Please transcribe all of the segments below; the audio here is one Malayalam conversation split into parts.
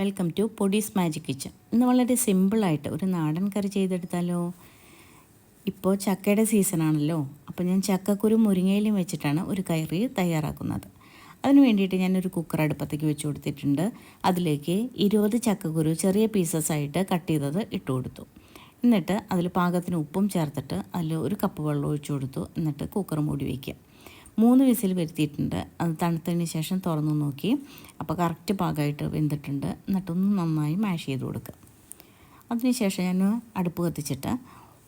വെൽക്കം ടു പൊടീസ് മാജിക് കിച്ചൺ ഇന്ന് വളരെ സിമ്പിളായിട്ട് ഒരു നാടൻ കറി ചെയ്തെടുത്താലോ? ഇപ്പോൾ ചക്കയുടെ സീസണാണല്ലോ അപ്പോൾ ഞാൻ ചക്കക്കുരു മുരിങ്ങയിലും വെച്ചിട്ടാണ് ഒരു കറി തയ്യാറാക്കുന്നത്. അതിന് വേണ്ടിയിട്ട് ഞാനൊരു കുക്കർ അടുപ്പത്തേക്ക് വെച്ച് കൊടുത്തിട്ടുണ്ട്. അതിലേക്ക് ഇരുപത് ചക്കക്കുരു ചെറിയ പീസസ് ആയിട്ട് കട്ട് ചെയ്തത് ഇട്ട് കൊടുത്തു. എന്നിട്ട് അതിൽ പാകത്തിന് ഉപ്പും ചേർത്തിട്ട് അതിൽ ഒരു കപ്പ് വെള്ളം ഒഴിച്ചു കൊടുത്തു. എന്നിട്ട് കുക്കർ മൂടി വയ്ക്കുക മൂന്ന് വിസിൽ വരുത്തിയിട്ടുണ്ട്. അത് തണുത്തതിന് ശേഷം തുറന്നു നോക്കി. അപ്പോൾ കറക്റ്റ് പാകമായിട്ട് വെന്തിട്ടുണ്ട്. എന്നിട്ടൊന്ന് നന്നായി മാഷ് ചെയ്ത് കൊടുക്കുക അതിനുശേഷം ഞാൻ അടുപ്പ് കത്തിച്ചിട്ട്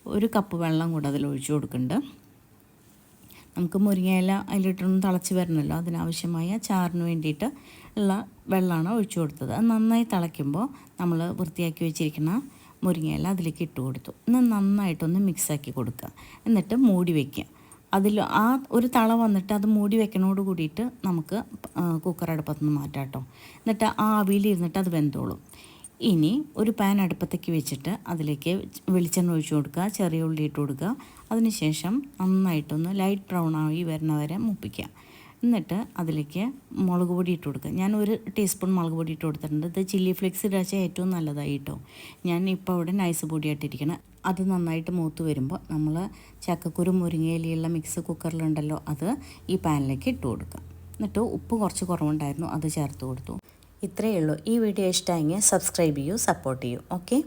ഒരു കപ്പ് വെള്ളം കൂടെ അതിൽ ഒഴിച്ചു കൊടുക്കുന്നുണ്ട്. നമുക്ക് മുരിങ്ങയില അതിലിട്ടൊന്ന് തിളച്ച് വരണമല്ലോ. അതിനാവശ്യമായ ചാറിന് വേണ്ടിയിട്ട് ഉള്ള വെള്ളമാണ് ഒഴിച്ചു കൊടുത്തത്. അത് നന്നായി തിളയ്ക്കുമ്പോൾ നമ്മൾ വൃത്തിയാക്കി വെച്ചിരിക്കുന്ന മുരിങ്ങയില അതിലേക്ക് ഇട്ട് കൊടുത്തു. ഒന്ന് നന്നായിട്ടൊന്ന് മിക്സാക്കി കൊടുക്കുക. എന്നിട്ട് മൂടി വയ്ക്കുക അതിൽ ആ ഒരു തള വന്നിട്ട് അത് മൂടി വെക്കണോട് കൂടിയിട്ട് നമുക്ക് കുക്കർ അടുപ്പത്ത് നിന്ന് മാറ്റാം കേട്ടോ. എന്നിട്ട് ആ ആവിയിലിരുന്നിട്ട് അത് വെന്തോളും. ഇനി ഒരു പാൻ അടുപ്പത്തേക്ക് വെച്ചിട്ട് അതിലേക്ക് വെളിച്ചെണ്ണ ഒഴിച്ചു കൊടുക്കുക ചെറിയ ഉള്ളി ഇട്ട് കൊടുക്കുക. അതിനുശേഷം നന്നായിട്ടൊന്ന് ലൈറ്റ് ബ്രൗൺ ആയി വരുന്നവരെ മുപ്പിക്കുക. എന്നിട്ട് അതിലേക്ക് മുളക് പൊടി ഇട്ട് കൊടുക്കുക. ഞാൻ ഒരു ടീസ്പൂൺ മുളക് പൊടി ഇട്ട് കൊടുത്തിട്ടുണ്ട്. ഇത് ചില്ലി ഫ്ലേക്സ് ഇടാച്ചാൽ ഏറ്റവും നല്ലതായി കേട്ടോ. ഞാൻ ഇപ്പോൾ അവിടെ നൈസ് പൊടിയായിട്ടിരിക്കണം. അത് നന്നായിട്ട് മൂത്ത് വരുമ്പോൾ നമ്മൾ ചക്കക്കുരു മുരിങ്ങയിലുള്ള മിക്സ് കുക്കറിലുണ്ടല്ലോ അത് ഈ പാനിലേക്ക് ഇട്ട് കൊടുക്കുക. എന്നിട്ട് ഉപ്പ് കുറച്ച് കുറവുണ്ടായിരുന്നു അത് ചേർത്ത് കൊടുത്തു. ഇത്രയേ ഉള്ളൂ. ഈ വീഡിയോ ഇഷ്ടമായെങ്കിൽ സബ്സ്ക്രൈബ് ചെയ്യൂ സപ്പോർട്ട് ചെയ്യൂ. ഓക്കെ